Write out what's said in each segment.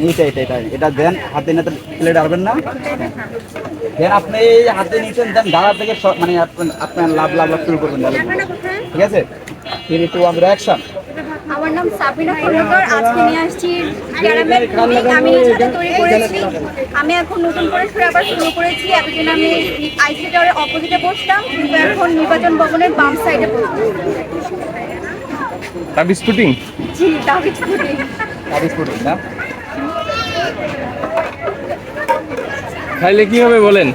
এইটা এটা এটা এটা দেন হাতে নিতে প্লেট আনবেন না। দেন আপনি হাতে নিচ্ছেন দেন দাঁড়া থেকে মানে আপনার- লাভ লাভ লাভ শুরু করবেন ঠিক আছে? থ্রি টু ওয়ান অ্যাকশন আমার নাম সাবিনা খন্দকার আজকে নিয়ে আসছি ক্যারামেল পুডিং আমি নিজে তৈরি করেছি। আমি এখন নতুন করে ফিরে আবার শুরু করেছি। এতদিন আমি আইসি টাওয়ারের অপোজিটে বসতাম কিন্তু এখন নির্বাচন ভবনের বাম সাইডে বসতাম তাবিজ পুটিং জি সার্ভিস করবেন না? খাইলে কি হবে বলেন।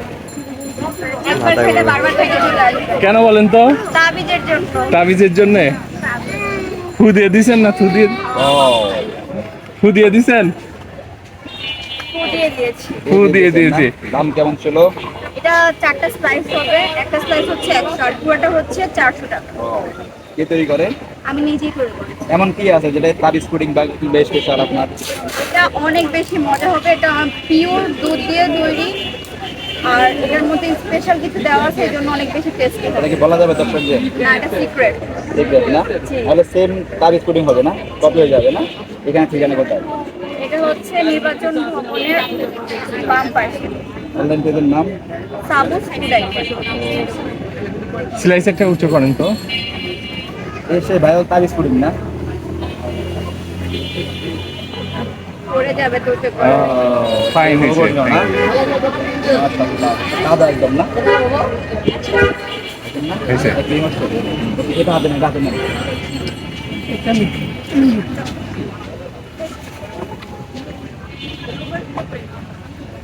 কেন বলেন তো? তাবিজের জন্য। তাবিজের ফু দিয়ে দিছেন না থু দিয়ে? ফু দিয়ে দিছেন? দিয়েছি। ফু দিয়ে দিয়েছি। দাম কেমন ছিল? এটা চারটা স্লাইস হবে। একটা স্লাইস হচ্ছে একশো আর পুরোটা হচ্ছে চারশো টাকা। কে তৈরি করে? আমি নিজেই তৈরি করি। এমন কি আছে যেটা সার্ভিস পুডিং বা বেশ স্পেশাল আপনার? এটা অনেক বেশি মজা হবে। এটা পিওর দুধ দিয়ে তৈরি। আর এটার মধ্যে স্পেশাল কিছু দেওয়া আছে অনেক বেশি টেস্টি এটা হবে কি বলা যাবে দর্শক যে? না এটা সিক্রেট দেখবেন না? তাহলে সেম পুডিং হবে না? কপি হয়ে যাবে না? এখানে ঠিকানা কোথায়? এটা হচ্ছে নির্বাচন ভবনের বাম পাশে। অনলাইন পেজের নাম সাবুস ফুডাই স্লাইস একটা উঁচু করেন তো। এসে ভাইরাল সার্ভিস পুডিং না? পড়ে যাবে তো ফাইন হয়েছে মাশাআল্লাহ। একদম না হয়েছে। এটা হাতে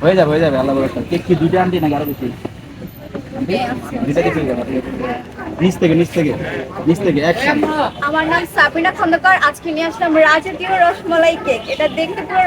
হয়ে যাবে হয়ে যাবে আল্লাহ ভরসা কেক কি দুইটা আনটি নাকি আরও বেশি? থেকে আমার নাম সাবিনা খন্দকার। আজকে নিয়ে আসলাম রাজকীয় রসমালাই কেক। এটা দেখতে পুরো